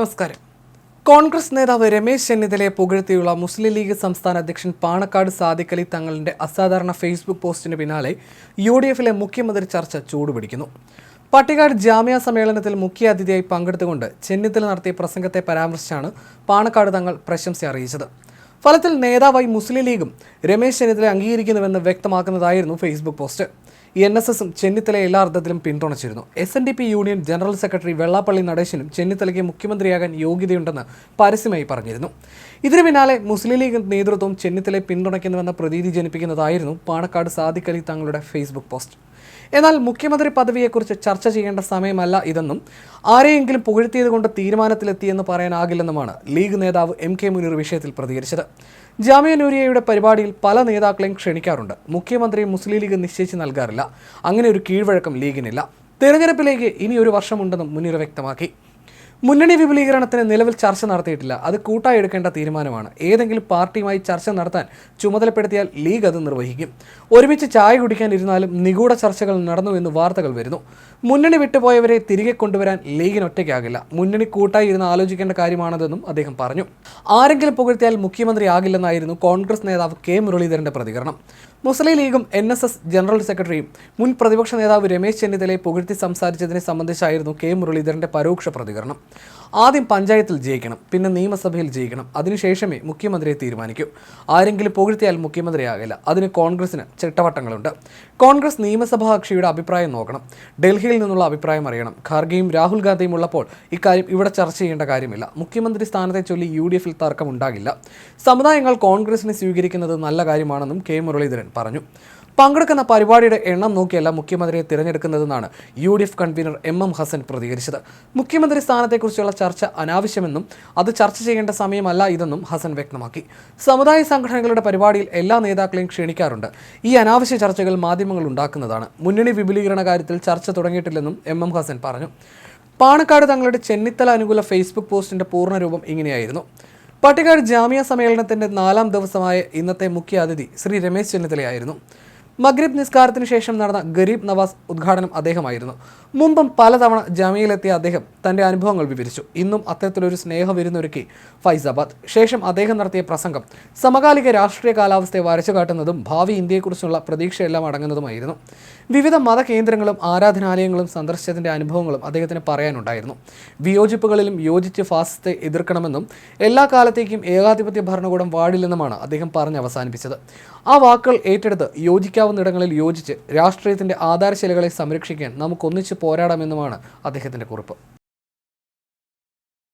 നമസ്കാരം. കോൺഗ്രസ് നേതാവ് രമേശ് ചെന്നിത്തലയെ പുകഴ്ത്തിയുള്ള മുസ്ലിം ലീഗ് സംസ്ഥാന അധ്യക്ഷൻ പാണക്കാട് സാദിഖലി തങ്ങളുടെ അസാധാരണ ഫേസ്ബുക്ക് പോസ്റ്റിന് പിന്നാലെ യു ഡി എഫിലെ മുഖ്യമന്ത്രി ചർച്ച ചൂടുപിടിക്കുന്നു. പട്ടികാട് ജാമ്യ സമ്മേളനത്തിൽ മുഖ്യ അതിഥിയായി പങ്കെടുത്തുകൊണ്ട് ചെന്നിത്തല നടത്തിയ പ്രസംഗത്തെ പരാമർശിച്ചാണ് പാണക്കാട് തങ്ങൾ പ്രശംസ അറിയിച്ചത്. ഫലത്തിൽ നേതാവായി മുസ്ലിം ലീഗും രമേശ് ചെന്നിത്തല അംഗീകരിക്കുന്നുവെന്ന് വ്യക്തമാക്കുന്നതായിരുന്നു ഫേസ്ബുക്ക് പോസ്റ്റ്. എൻ എസ് എസും ചെന്നിത്തലയെ എല്ലാ അർത്ഥത്തിലും പിന്തുണച്ചിരുന്നു. S N D P union general secretary Vellappally നടേശനും ചെന്നിത്തലയ്ക്ക് മുഖ്യമന്ത്രിയാകാൻ യോഗ്യതയുണ്ടെന്ന് പരസ്യമായി പറഞ്ഞിരുന്നു. ഇതിനു പിന്നാലെ മുസ്ലിം ലീഗ് നേതൃത്വം ചെന്നിത്തലയെ പിന്തുണയ്ക്കുന്നുവെന്ന പ്രതീതി ജനിപ്പിക്കുന്നതായിരുന്നു പാണക്കാട് സാദിഖ് അലി തങ്ങളുടെ ഫേസ്ബുക്ക് പോസ്റ്റ് എന്നാൽ മുഖ്യമന്ത്രി പദവിയെക്കുറിച്ച് ചർച്ച ചെയ്യേണ്ട സമയമല്ല ഇതെന്നും ആരെയെങ്കിലും പുകഴ്ത്തിയത് കൊണ്ട് തീരുമാനത്തിലെത്തിയെന്ന് പറയാനാകില്ലെന്നുമാണ് ലീഗ് നേതാവ് എം കെ മുനീർ വിഷയത്തിൽ പ്രതികരിച്ചത്. ജാമ്യ നൂരിയയുടെ പരിപാടിയിൽ പല നേതാക്കളെയും ക്ഷണിക്കാറുണ്ട്. മുഖ്യമന്ത്രി മുസ്ലിം ലീഗ് നിശ്ചയിച്ച് നൽകാറില്ല. അങ്ങനെ ഒരു കീഴ്വഴക്കം ലീഗിനില്ല. തെരഞ്ഞെടുപ്പിലേക്ക് ഇനി ഒരു വർഷമുണ്ടെന്നും മുനീർ വ്യക്തമാക്കി. മുന്നണി വിപുലീകരണത്തിന് നിലവിൽ ചർച്ച നടത്തിയിട്ടില്ല. അത് കൂട്ടായി എടുക്കേണ്ട തീരുമാനമാണ്. ഏതെങ്കിലും പാർട്ടിയുമായി ചർച്ച നടത്താൻ ചുമതലപ്പെടുത്തിയാൽ ലീഗ് അത് നിർവഹിക്കും. ഒരുമിച്ച് ചായ കുടിക്കാൻ ഇരുന്നാലും നിഗൂഢ ചർച്ചകൾ നടന്നു എന്ന് വാർത്തകൾ വരുന്നു. മുന്നണി വിട്ടുപോയവരെ തിരികെ കൊണ്ടുവരാൻ ലീഗിന് ഒറ്റയ്ക്കാകില്ല. മുന്നണി കൂട്ടായി ഇരുന്ന് ആലോചിക്കേണ്ട കാര്യമാണതെന്നും അദ്ദേഹം പറഞ്ഞു. ആരെങ്കിലും പുകഴ്ത്തിയാൽ മുഖ്യമന്ത്രി ആകില്ലെന്നായിരുന്നു കോൺഗ്രസ് നേതാവ് കെ മുരളീധരന്റെ പ്രതികരണം. മുസ്ലിം ലീഗും എൻ എസ് എസ് ജനറൽ സെക്രട്ടറിയും മുൻ പ്രതിപക്ഷ നേതാവ് രമേശ് ചെന്നിത്തലയെ പുകഴ്ത്തി സംസാരിച്ചതിനെ സംബന്ധിച്ചായിരുന്നു കെ മുരളീധരന്റെ പരോക്ഷ പ്രതികരണം. ആദ്യം പഞ്ചായത്തിൽ ജയിക്കണം പിന്നെ നിയമസഭയിൽ ജയിക്കണം. അതിനുശേഷമേ മുഖ്യമന്ത്രിയെ തീരുമാനിക്കൂ. ആരെങ്കിലും പുകഴ്ത്തിയാൽ മുഖ്യമന്ത്രിയാകില്ല. അതിന് കോൺഗ്രസിന് ചിട്ടവട്ടങ്ങളുണ്ട്. കോൺഗ്രസ് നിയമസഭാ കക്ഷിയുടെ അഭിപ്രായം നോക്കണം. ഡൽഹിയിൽ നിന്നുള്ള അഭിപ്രായം അറിയണം. ഖാർഗെയും രാഹുൽ ഗാന്ധിയും ഉള്ളപ്പോൾ ഇക്കാര്യം ഇവിടെ ചർച്ച ചെയ്യേണ്ട കാര്യമില്ല. മുഖ്യമന്ത്രി സ്ഥാനത്തെ ചൊല്ലി യു ഡി എഫിൽ തർക്കമുണ്ടാകില്ല. സമുദായങ്ങൾ കോൺഗ്രസിനെ സ്വീകരിക്കുന്നത് നല്ല കാര്യമാണെന്നും കെ മുരളീധരൻ പറഞ്ഞു. പങ്കെടുക്കുന്ന പരിപാടിയുടെ എണ്ണം നോക്കിയല്ല മുഖ്യമന്ത്രിയെ തിരഞ്ഞെടുക്കുന്നതെന്നാണ് U D F convener M M Hassan പ്രതികരിച്ചത്. മുഖ്യമന്ത്രി സ്ഥാനത്തെക്കുറിച്ചുള്ള ചർച്ച അനാവശ്യമെന്നും അത് ചർച്ച ചെയ്യേണ്ട സമയമല്ല ഇതെന്നും ഹസൻ വ്യക്തമാക്കി. സമുദായ സംഘടനകളുടെ പരിപാടിയിൽ എല്ലാ നേതാക്കളെയും ക്ഷണിക്കാറുണ്ട്. ഈ അനാവശ്യ ചർച്ചകൾ മാധ്യമങ്ങൾ ഉണ്ടാക്കുന്നതാണ്. മുന്നണി വിപുലീകരണ കാര്യത്തിൽ ചർച്ച തുടങ്ങിയിട്ടില്ലെന്നും എം എം ഹസൻ പറഞ്ഞു. പാണക്കാട് തങ്ങളുടെ ചെന്നിത്തല അനുകൂല ഫേസ്ബുക്ക് പോസ്റ്റിന്റെ പൂർണരൂപം ഇങ്ങനെയായിരുന്നു. പട്ടികാട് ജാമ്യ സമ്മേളനത്തിന്റെ നാലാം ദിവസമായ ഇന്നത്തെ മുഖ്യ അതിഥി ശ്രീ രമേശ് ചെന്നിത്തലയായിരുന്നു. മഗ്രിബ് നിസ്കാരത്തിന് ശേഷം നടന്ന ഗരീബ് നവാസ് ഉദ്ഘാടനം അദ്ദേഹമായിരുന്നു. മുമ്പും പലതവണ ജാമ്യയിലെത്തിയ അദ്ദേഹം തന്റെ അനുഭവങ്ങൾ വിവരിച്ചു. ഇന്നും അത്തരത്തിലൊരു സ്നേഹം വരുന്നൊരുക്കി ഫൈസാബാദ്. ശേഷം അദ്ദേഹം നടത്തിയ പ്രസംഗം സമകാലിക രാഷ്ട്രീയ കാലാവസ്ഥയെ വരച്ചു കാട്ടുന്നതും ഭാവി ഇന്ത്യയെക്കുറിച്ചുള്ള പ്രതീക്ഷയെല്ലാം അടങ്ങുന്നതുമായിരുന്നു. വിവിധ മതകേന്ദ്രങ്ങളും ആരാധനാലയങ്ങളും സന്ദർശിച്ചതിന്റെ അനുഭവങ്ങളും അദ്ദേഹത്തിന് പറയാനുണ്ടായിരുന്നു. വിയോജിപ്പുകളിലും യോജിച്ച് ഫാസിസത്തെ എതിർക്കണമെന്നും എല്ലാ കാലത്തേക്കും ഏകാധിപത്യ ഭരണകൂടം വാടില്ലെന്നുമാണ് അദ്ദേഹം പറഞ്ഞ് അവസാനിപ്പിച്ചത്. ആ വാക്കുകൾ ഏറ്റെടുത്ത് യോജിക്കാവുന്നിടങ്ങളിൽ യോജിച്ച് രാഷ്ട്രീയത്തിന്റെ ആധാരശിലകളെ സംരക്ഷിക്കാൻ നമുക്കൊന്നിച്ച് പോരാടാമെന്നുമാണ് അദ്ദേഹത്തിന്റെ കുറിപ്പ്.